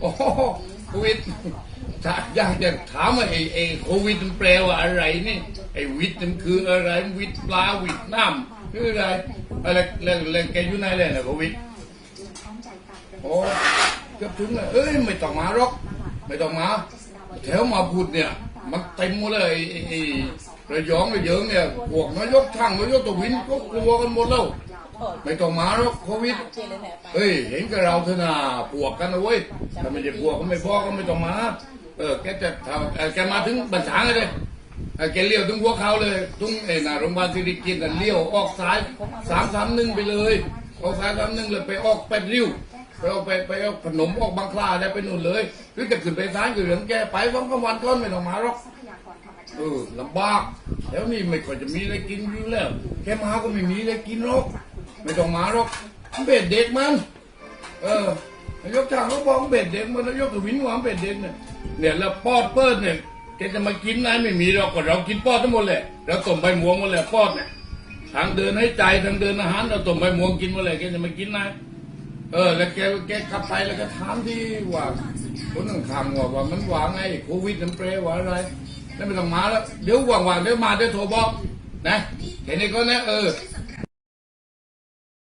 โอ้โหโควิดถ้าอยากจะถามว่าไอ้ไอ้โควิดมันแปลว่าอะไรนี่ไอ้วิทย์มันคืออะไรวิทย์ปลาวิทย์น้ำคืออะไรอะไรเรื่องเรื่องแกอยู่ไหนเลยนะโควิดโอ้เกือบถึงเลยเอ้ยไม่ต้องมาหรอกไม่ต้องมาแถวมาพูดเนี่ยมันเต็มหมดเลยไอ้ไอ้ระยองระเยิงเนี่ยพวกนายกช่างนายกตะวินก็กลัวกันหมดแล้ว ไม่ต้องมาหรอกโควิดเจเลยแหละไปเฮ้ย เห็นกับเราเถอะนะพวกกันนะเว้ยถ้าไม่ใช่พวกก็ไม่พอก็ไม่ต้องมา เออ แกจะทำเอ่อแกมาถึงบัญชางเลยเออแกเลี้ยวถึงหัวเขาเลยถึงไอ้น่ะโรงพยาบาลสิริกิติ์น่ะเลี้ยวออกซ้ายสามสามหนึ่งไปเลยออกซ้ายสามหนึ่งเลยไปออกแปดริ้วไปออกไปไปออกขนมออกบางคลาได้ไปนู่นเลยหรือจะขึ้นไปซ้ายก็เหลืองแกไปสองสามวันก้อนไม่ต้องมาหรอกเออลำบากแล้วนี่ไม่ค่อยจะมีอะไรกินอยู่แล้ว แค่มาก็ไม่มีอะไรกินหรอก ไม่ต้องมาหรอกเบ็ดเด็กมัน เออนายกช่างเขาบอกเบ็ดเด็กมันนายกกวินหว่าเบ็ดเด็กเนี่ยเนี่ยแล้วปอดเปิดเนี่ยแกจะมากินนะไม่มีหรอกก็เรากินปอดทั้งหมดเลยเราต้มใบม่วงหมดเลยปอดเนี่ยทางเดินให้ใจทางเดินอาหารเราต้มใบม่วงกินหมดเลยแกจะมากินนะเออ แล้วแกแกขับไปแล้วก็ถามที่ว่าคนข้างๆว่าว่ามันหว่าไงโควิดมันเปรย์ว่าอะไรแล้วไม่ต้องมาแล้วเดี๋ยวหว่างเดี๋ยวมาเดี๋ยวโทรบอกนะแค่นี้ก็นะเออ